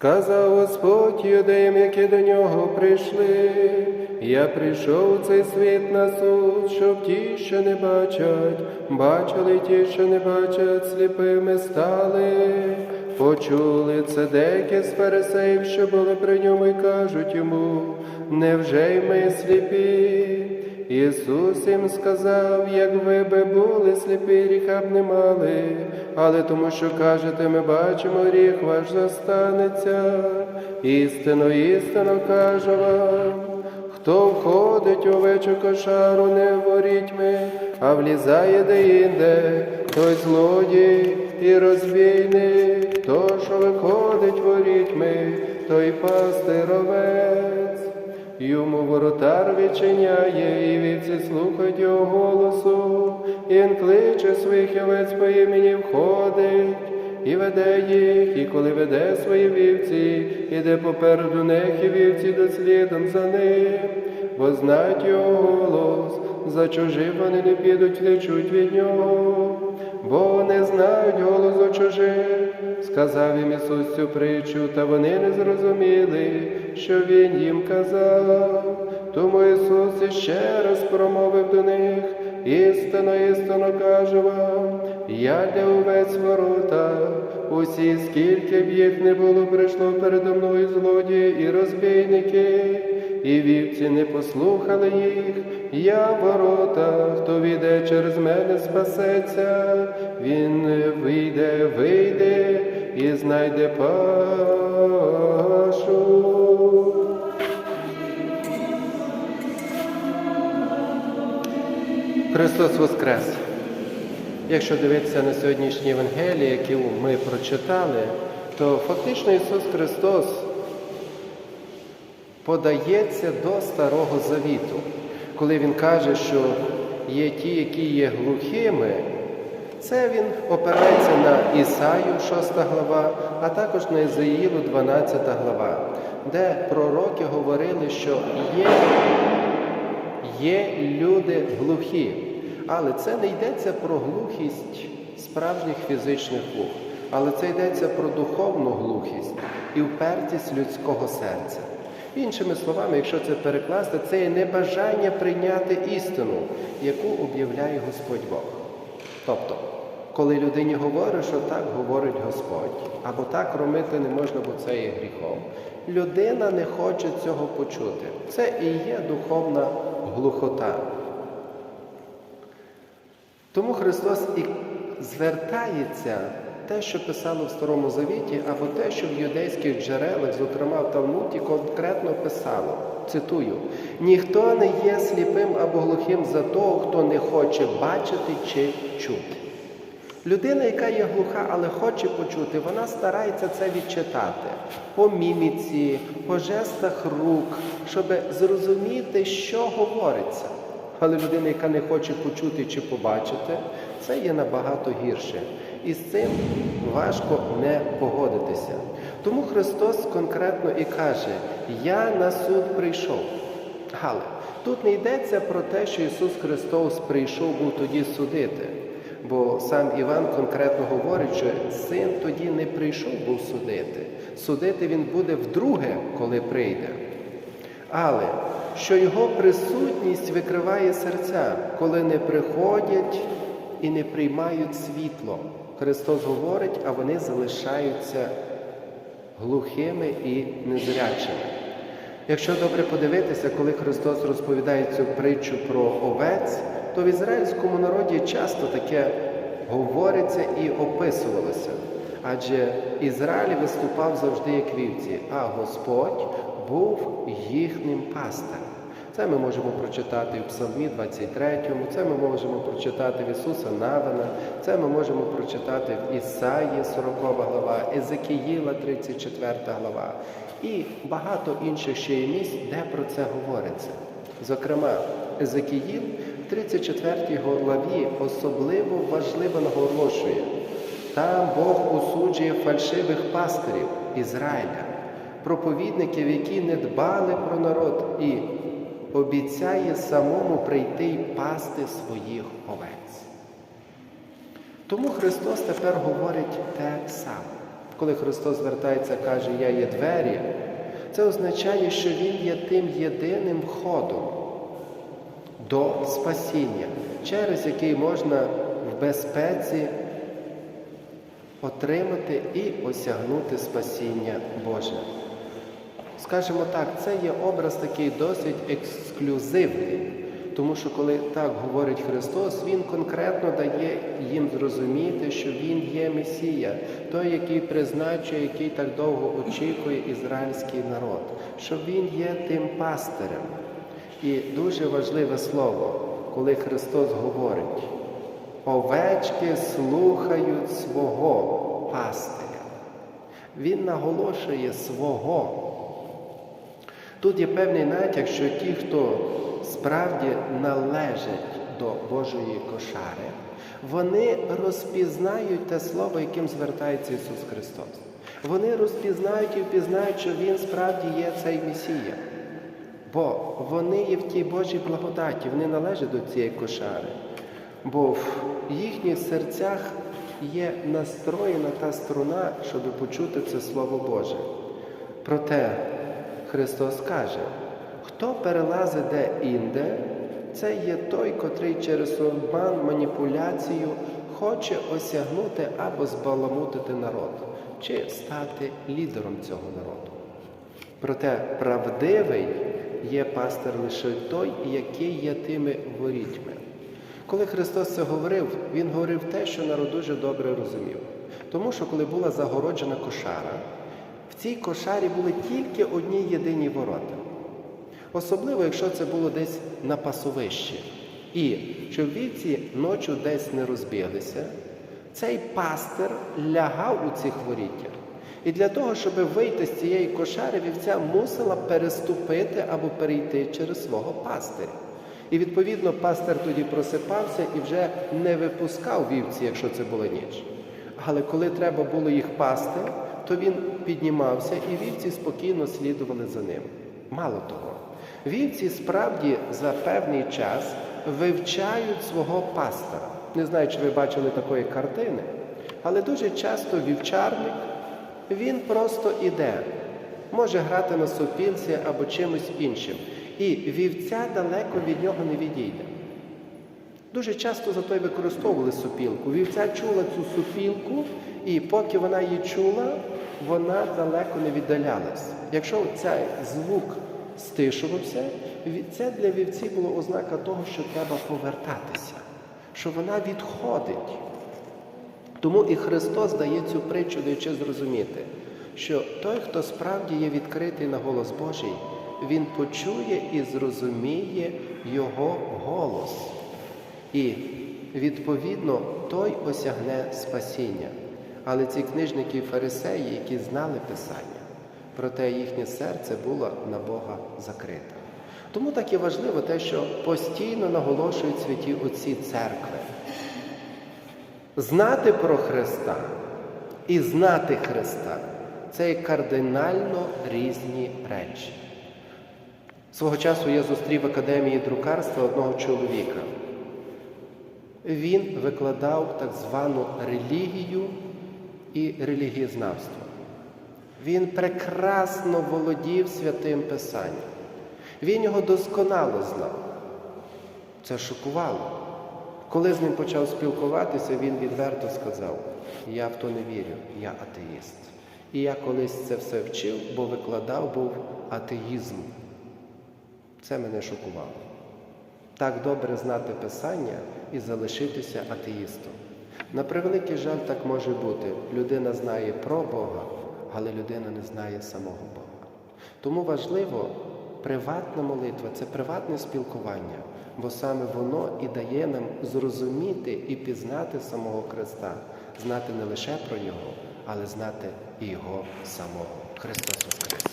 Сказав Господь юдеям, які до нього прийшли, я прийшов у цей світ на суд, щоб ті, що не бачать, бачили ті, що не бачать, сліпими стали. Почули це деякі з фарисеїв, що були при ньому, і кажуть йому, невже й ми сліпі? Ісус їм сказав, як ви би були сліпі, гріха б не мали, але тому, що кажете, ми бачимо, гріх ваш застанеться. Істинно, істинно кажу вам, хто входить у вечу кошару не ворітьми, а влізає де-інде, той злодій і розбійник, хто що виходить ворітьми, той пастировець. Йому воротар відчиняє, і вівці слухають його голосу, і він кличе своїх овець по імені входить, і веде їх, і коли веде свої вівці, іде попереду них, і вівці дослідом за ним, бо знають його голос, за чужим вони не підуть, втечуть від нього, бо вони знають голосу чужих. Сказав їм Ісус цю притчу, та вони не зрозуміли, що Він їм казав. Тому Ісус іще раз промовив до них, істинно, істинно кажу вам, я для овець ворота, усі, скільки б їх не було, прийшло передо мною злодії і розбійники, і вівці не послухали їх, я ворота, хто війде через мене, спасеться, він вийде, вийде і знайде пашу. Христос Воскрес! Якщо дивитися на сьогоднішні Євангелії, які ми прочитали, то фактично Ісус Христос подається до Старого Завіту, коли Він каже, що є ті, які є глухими, це Він опирається на Ісаю, 6 глава, а також на Ізаїлу, 12 глава, де пророки говорили, що є, є люди глухі. Але це не йдеться про глухість справжніх фізичних вух, але це йдеться про духовну глухість і впертість людського серця. Іншими словами, якщо це перекласти, це є небажання прийняти істину, яку об'являє Господь Бог. Тобто, коли людині говорить, що так говорить Господь, або так ромити не можна, бо це є гріхом, людина не хоче цього почути. Це і є духовна глухота. Тому Христос і звертається те, що писало в Старому Завіті, або те, що в юдейських джерелах, зокрема в Талмуді, конкретно писало. Цитую: ніхто не є сліпим або глухим за того, хто не хоче бачити чи чути. Людина, яка є глуха, але хоче почути, вона старається це відчитати по міміці, по жестах рук, щоб зрозуміти, що говориться. Але людина, яка не хоче почути чи побачити, це є набагато гірше. І з цим важко не погодитися. Тому Христос конкретно і каже: Я на суд прийшов. Але тут не йдеться про те, що Ісус Христос прийшов був тоді судити. Бо сам Іван конкретно говорить, що син тоді не прийшов був судити. Судити він буде вдруге, коли прийде. Але що його присутність викриває серця, коли не приходять і не приймають світло. Христос говорить, а вони залишаються глухими і незрячими. Якщо добре подивитися, коли Христос розповідає цю притчу про овець, то в ізраїльському народі часто таке говориться і описувалося. Адже Ізраїль виступав завжди як вівці, а Господь був їхнім пастирем. Це ми можемо прочитати в Псалмі 23, це ми можемо прочитати в Ісуса Навина, це ми можемо прочитати в Ісаї, 40 глава, Езекіїла, 34 глава і багато інших ще є місць, де про це говориться. Зокрема, Езекіїл в 34 главі особливо важливо наголошує. Там Бог осуджує фальшивих пастирів Ізраїля, проповідників, які не дбали про народ, і обіцяє самому прийти й пасти своїх овець. Тому Христос тепер говорить те саме. Коли Христос звертається, каже, Я є двері, це означає, що Він є тим єдиним входом до спасіння, через який можна в безпеці отримати і осягнути спасіння Боже. Скажімо так, це є образ такий досить ексклюзивний, тому що коли так говорить Христос, Він конкретно дає їм зрозуміти, що Він є Месія, той, який призначує, який так довго очікує ізраїльський народ, що Він є тим пастирем. І дуже важливе слово, коли Христос говорить, овечки слухають свого пастиря. Він наголошує свого. Тут є певний натяк, що ті, хто справді належать до Божої кошари, вони розпізнають те слово, яким звертається Ісус Христос. Вони розпізнають і впізнають, що Він справді є цей Месія. Бо вони є в тій Божій благодаті, вони належать до цієї кошари. Бо в їхніх серцях є настроєна та струна, щоб почути це Слово Боже. Проте Христос каже, хто перелазить де інде, це є той, котрий через обман, маніпуляцію хоче осягнути або збаламутити народ, чи стати лідером цього народу. Проте правдивий є пастир лише той, який є тими ворітьми. Коли Христос це говорив, Він говорив те, що народ дуже добре розумів. Тому що, коли була загороджена кошара, в цій кошарі були тільки одні єдині ворота. Особливо, якщо це було десь на пасовищі. І щоб вівці ночі десь не розбіглися, цей пастир лягав у цих воріттях. І для того, щоб вийти з цієї кошари, вівця мусила переступити або перейти через свого пастиря. І відповідно пастир тоді просипався і вже не випускав вівці, якщо це була ніч. Але коли треба було їх пасти, то він піднімався і вівці спокійно слідували за ним. Мало того, вівці справді за певний час вивчають свого пастора. Не знаю, чи ви бачили такої картини, але дуже часто вівчарник він просто іде, може грати на сопілці або чимось іншим. І вівця далеко від нього не відійде. Дуже часто зато й використовували сопілку. Вівця чула цю сопілку, і поки вона її чула, вона далеко не віддалялась. Якщо цей звук стишувався, це для вівці було ознака того, що треба повертатися, що вона відходить. Тому і Христос дає цю притчу, даючи зрозуміти, що той, хто справді є відкритий на голос Божий, він почує і зрозуміє Його голос. І, відповідно, той осягне спасіння. Але ці книжники і фарисеї, які знали Писання, проте їхнє серце було на Бога закрите. Тому так і важливо те, що постійно наголошують святі отці церкви. Знати про Христа і знати Христа це кардинально різні речі. Свого часу я зустрів в академії друкарства одного чоловіка. Він викладав так звану релігію і релігієзнавство. Він прекрасно володів святим Писанням. Він його досконало знав. Це шокувало. Коли з ним почав спілкуватися, він відверто сказав: Я в то не вірю, я атеїст. І я колись це все вчив, бо викладав був атеїзм. Це мене шокувало. Так добре знати Писання і залишитися атеїстом. На превеликий жаль, так може бути. Людина знає про Бога, але людина не знає самого Бога. Тому важливо, приватна молитва це приватне спілкування, бо саме воно і дає нам зрозуміти і пізнати самого Христа, знати не лише про Нього, але знати і Його самого. Христос Воскрес!